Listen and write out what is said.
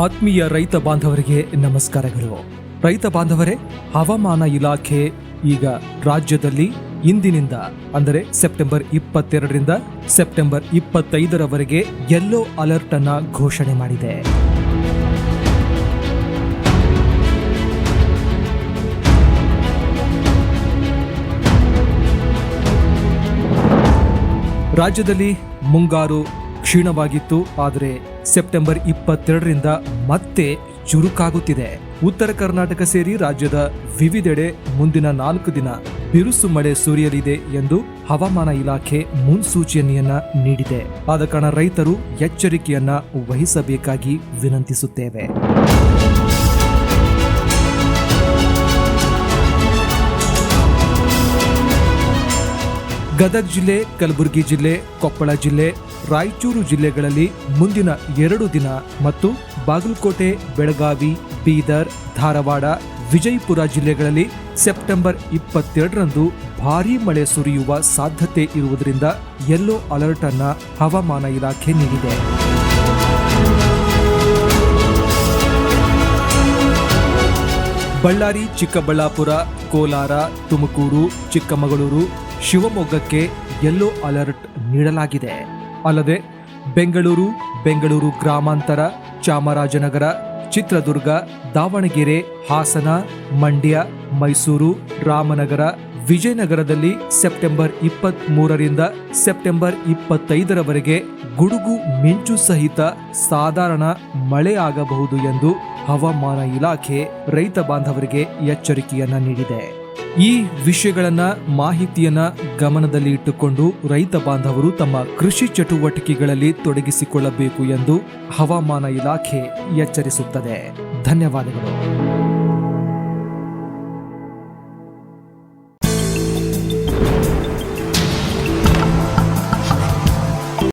ಆತ್ಮೀಯ ರೈತ ಬಾಂಧವರಿಗೆ ನಮಸ್ಕಾರಗಳು. ರೈತ ಬಾಂಧವರೇ, ಹವಾಮಾನ ಇಲಾಖೆ ಈಗ ರಾಜ್ಯದಲ್ಲಿ ಇಂದಿನಿಂದ, ಅಂದರೆ ಸೆಪ್ಟೆಂಬರ್ ಇಪ್ಪತ್ತೆರಡರಿಂದ ಸೆಪ್ಟೆಂಬರ್ ಇಪ್ಪತ್ತೈದರವರೆಗೆ ಯೆಲ್ಲೋ ಅಲರ್ಟ್ ಅನ್ನ ಘೋಷಣೆ ಮಾಡಿದೆ. ರಾಜ್ಯದಲ್ಲಿ ಮುಂಗಾರು ಕ್ಷೀಣವಾಗಿತ್ತು, ಆದರೆ ಸೆಪ್ಟೆಂಬರ್ ಇಪ್ಪತ್ತೆರಡರಿಂದ ಮತ್ತೆ ಚುರುಕಾಗುತ್ತಿದೆ. ಉತ್ತರ ಕರ್ನಾಟಕ ಸೇರಿ ರಾಜ್ಯದ ವಿವಿಧೆಡೆ ಮುಂದಿನ ನಾಲ್ಕು ದಿನ ಬಿರುಸು ಮಳೆ ಸುರಿಯಲಿದೆ ಎಂದು ಹವಾಮಾನ ಇಲಾಖೆ ಮುನ್ಸೂಚನೆಯನ್ನ ನೀಡಿದೆ. ಆದ ಕಾರಣ ರೈತರು ಎಚ್ಚರಿಕೆಯನ್ನ ವಹಿಸಬೇಕಾಗಿ ವಿನಂತಿಸುತ್ತೇವೆ. ಗದಗ ಜಿಲ್ಲೆ, ಕಲಬುರಗಿ ಜಿಲ್ಲೆ, ಕೊಪ್ಪಳ ಜಿಲ್ಲೆ, ರಾಯಚೂರು ಜಿಲ್ಲೆಗಳಲ್ಲಿ ಮುಂದಿನ ಎರಡು ದಿನ ಮತ್ತು ಬಾಗಲಕೋಟೆ, ಬೆಳಗಾವಿ, ಬೀದರ್, ಧಾರವಾಡ, ವಿಜಯಪುರ ಜಿಲ್ಲೆಗಳಲ್ಲಿ ಸೆಪ್ಟೆಂಬರ್ ಇಪ್ಪತ್ತೆರಡರಂದು ಭಾರೀ ಮಳೆ ಸುರಿಯುವ ಸಾಧ್ಯತೆ ಇರುವುದರಿಂದ ಯೆಲ್ಲೋ ಅಲರ್ಟ್ ಅನ್ನ ಹವಾಮಾನ ಇಲಾಖೆ ನೀಡಿದೆ. ಬಳ್ಳಾರಿ, ಚಿಕ್ಕಬಳ್ಳಾಪುರ, ಕೋಲಾರ, ತುಮಕೂರು, ಚಿಕ್ಕಮಗಳೂರು ಶಿವಮೊಗ್ಗಕ್ಕೆ ಯೆಲ್ಲೋ ಅಲರ್ಟ್ ನೀಡಲಾಗಿದೆ. ಅಲ್ಲದೆ ಬೆಂಗಳೂರು ಬೆಂಗಳೂರು ಗ್ರಾಮಾಂತರ, ಚಾಮರಾಜನಗರ, ಚಿತ್ರದುರ್ಗ, ದಾವಣಗೆರೆ, ಹಾಸನ, ಮಂಡ್ಯ, ಮೈಸೂರು, ರಾಮನಗರ, ವಿಜಯನಗರದಲ್ಲಿ ಸೆಪ್ಟೆಂಬರ್ ಇಪ್ಪತ್ತ್ ಮೂರರಿಂದ ಸೆಪ್ಟೆಂಬರ್ ಇಪ್ಪತ್ತೈದರವರೆಗೆ ಗುಡುಗು ಮಿಂಚು ಸಹಿತ ಸಾಧಾರಣ ಮಳೆಯಾಗಬಹುದು ಎಂದು ಹವಾಮಾನ ಇಲಾಖೆ ರೈತ ಬಾಂಧವರಿಗೆ ಎಚ್ಚರಿಕೆಯನ್ನ ನೀಡಿದೆ. ಈ ವಿಷಯಗಳನ್ನ ಮಾಹಿತಿಯನ್ನ ಗಮನದಲ್ಲಿ ಇಟ್ಟುಕೊಂಡು ರೈತ ಬಾಂಧವರು ತಮ್ಮ ಕೃಷಿ ಚಟುವಟಿಕೆಗಳಲ್ಲಿ ತೊಡಗಿಸಿಕೊಳ್ಳಬೇಕು ಎಂದು ಹವಾಮಾನ ಇಲಾಖೆ ಎಚ್ಚರಿಸುತ್ತದೆ. ಧನ್ಯವಾದಗಳು.